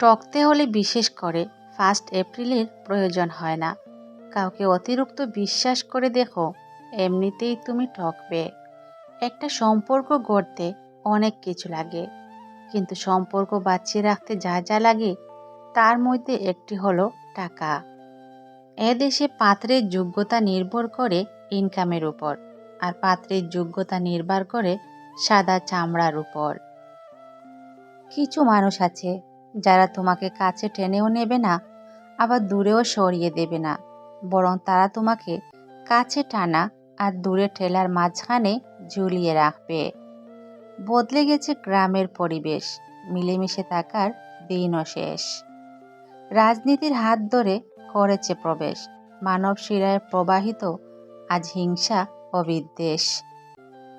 টকতে হলে বিশেষ করে ফার্স্ট এপ্রিলের প্রয়োজন হয় না। কাউকে অতিরিক্ত বিশ্বাস করে দেখো, এমনিতেই তুমি ঠকবে একটা সম্পর্ক গড়তে অনেক কিছু লাগে, কিন্তু সম্পর্ক বাঁচিয়ে রাখতে যা যা লাগে, তার মধ্যে একটি হলো টাকা। এ দেশে পাত্রের যোগ্যতা নির্ভর করে ইনকামের উপর, আর পাত্রের যোগ্যতা নির্ভর করে সাদা চামড়ার উপর। কিছু মানুষ আছে যারা তোমাকে কাছে টেনেও নেবে না, আবার দূরেও সরিয়ে দেবে না। বরং তারা তোমাকে কাছে টানা আর দূরে ঠেলার মাঝখানে ঝুলিয়ে রাখবে। বদলে গেছে গ্রামের পরিবেশ। মিলেমিশে থাকার দিনও শেষ। রাজনীতির হাত ধরে করেছে প্রবেশ। মানব শিরায় প্রবাহিত আজ হিংসা ও বিদ্বেষ।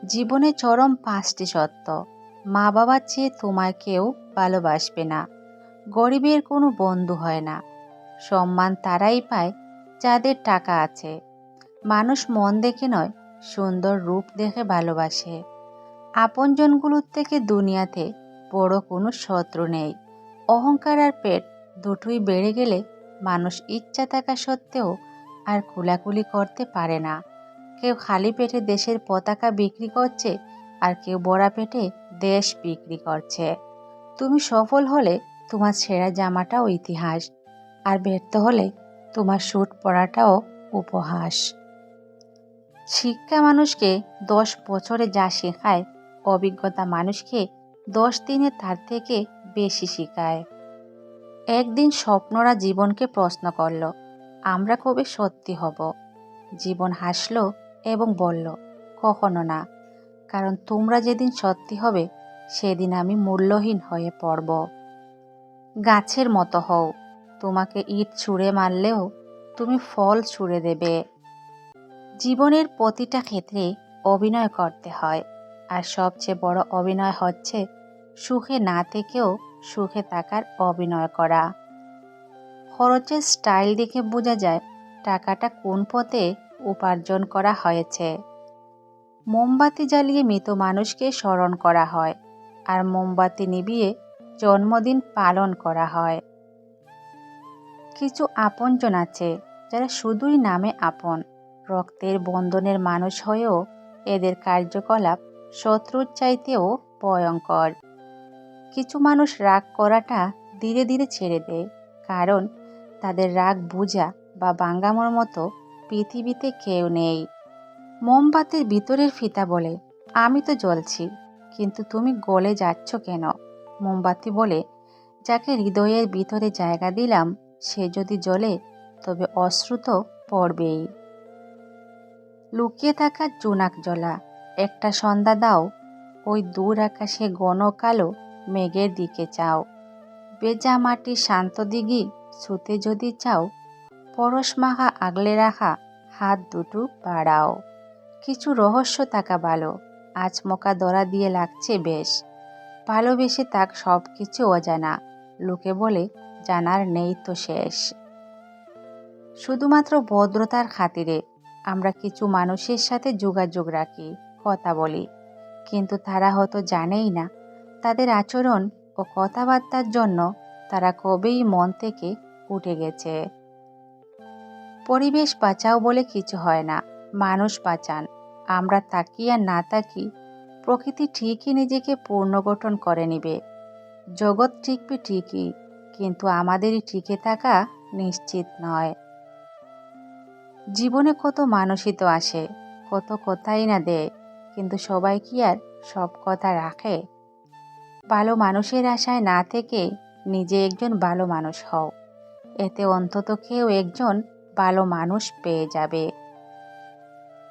জীবনে চরম পাঁচটি সত্য। মা বাবার চেয়ে তোমায় কেউ ভালোবাসবে না। গরিবের কোনো বন্ধু হয় না। সম্মান তারাই পায় যাদের টাকা আছে। মানুষ মন দেখে নয়, সুন্দর রূপ দেখে ভালোবাসে। আপনজনগুলোর থেকে দুনিয়াতে বড় কোনো শত্রু নেই। অহংকার আর পেট দুটোই বেড়ে গেলে মানুষ ইচ্ছা থাকা সত্ত্বেও আর কুলাকুলি করতে পারে না। কেউ খালি পেটে দেশের পতাকা বিক্রি করছে আর কেউ বড়া পেটে দেশ বিক্রি করছে। তুমি সফল হলে তোমার ছেঁড়া জামাটাও ইতিহাস। আর ব্যর্থ হলে তোমার স্যুট পরাটাও উপহাস। শিক্ষা মানুষকে দশ বছরে যা শেখায়, অভিজ্ঞতা মানুষকে দশ দিনে তার থেকে বেশি শেখায়। একদিন স্বপ্নরা জীবনকে প্রশ্ন করল, আমরা কবে সত্যি হব? জীবন হাসল এবং বলল, কখনো না। কারণ তোমরা যেদিন সত্যি হবে, সেদিন আমি মূল্যহীন হয়ে পড়ব। গাছের মতো হও। তোমাকে ইট ছুঁড়ে মারলেও তুমি ফল ছুঁড়ে দেবে। জীবনের প্রতিটা ক্ষেত্রে অভিনয় করতে হয়, আর সবচেয়ে বড় অভিনয় হচ্ছে সুখে না থেকেও সুখে থাকার অভিনয় করা। খরচের স্টাইল দেখে বোঝা যায় টাকাটা কোন পথে উপার্জন করা হয়েছে। মোমবাতি জ্বালিয়ে মৃত মানুষকে স্মরণ করা হয়, আর মোমবাতি নিভিয়ে জন্মদিন পালন করা হয়। কিছু আপনজন আছে যারা শুধুই নামে আপন। রক্তের বন্ধনের মানুষ হয়েও এদের কার্যকলাপ শত্রুর চাইতেও ভয়ঙ্কর। কিছু মানুষ রাগ করাটা ধীরে ধীরে ছেড়ে দেয়, কারণ তাদের রাগ বুঝা বা বাঙ্গামোর মতো পৃথিবীতে কেউ নেই। মোমবাতির ভিতরের ফিতা বলে, আমি তো জ্বলছি, কিন্তু তুমি গলে যাচ্ছ কেন? মোমবাতি বলে, যাকে হৃদয়ের ভিতরে জায়গা দিলাম, সে যদি জ্বলে, তবে অশ্রুত পড়বেই। লুকিয়ে থাকা জোনাক জ্বলা, একটা সন্ধ্যা দাও, ওই দূর আকাশে ঘন কালো মেঘের দিকে চাও বেজা মাটি শান্ত দিঘি, ছুতে যদি চাও, পরশ মাখা আগলে রাখা হাত দুটো বাড়াও। কিছু রহস্য থাকা ভালো আচমকা দরা দিয়ে লাগছে বেশ। ভালোবেসে তাক সব কিছু অজানা। লোকে বলে, জানার নেই তো শেষ। শুধুমাত্র ভদ্রতার খাতিরে আমরা কিছু মানুষের সাথে যোগাযোগ রাখি, কথা বলি। কিন্তু তারা হয়তো জানেই না, তাদের আচরণ ও কথাবার্তার জন্য তারা কবেই মন থেকে উঠে গেছে। পরিবেশ বাঁচাও বলে কিছু হয় না, মানুষ বাঁচান। আমরা তাকি আর না তাকি প্রকৃতি ঠিকই নিজেকে পুনর্গঠন করে নিবে। জগৎ টিকবে ঠিকই, কিন্তু আমাদেরই টিকে থাকা নিশ্চিত নয়। জীবনে কত মানুষই তো আসে, কত কথাই না দেয়, কিন্তু সবাই কি আর সব কথা রাখে? ভালো মানুষের আশায় না থেকে নিজে একজন ভালো মানুষ হও, এতে অন্তত কেউ একজন ভালো মানুষ পেয়ে যাবে।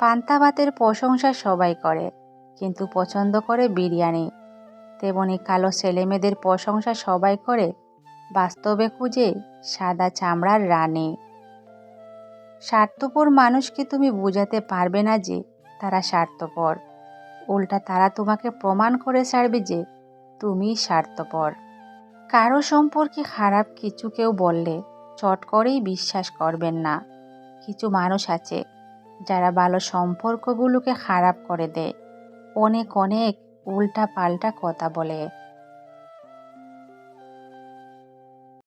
পান্তা ভাতের প্রশংসা সবাই করে কিন্তু পছন্দ করে বিরিয়ানি। তেমনি কালো ছেলেমেয়েদের প্রশংসা সবাই করে, বাস্তবে খুঁজে সাদা চামড়ার রানে। স্বার্থপর মানুষকে তুমি বোঝাতে পারবে না যে তারা স্বার্থপর। উল্টা তারা তোমাকে প্রমাণ করে ছাড়বে যে তুমি স্বার্থপর। কারও সম্পর্কে খারাপ কিছু কেউ বললে চট করেই বিশ্বাস করবেন না। কিছু মানুষ আছে যারা ভালো সম্পর্কগুলোকে খারাপ করে দেয়। অনেক অনেক উল্টা পাল্টা কথা বলে।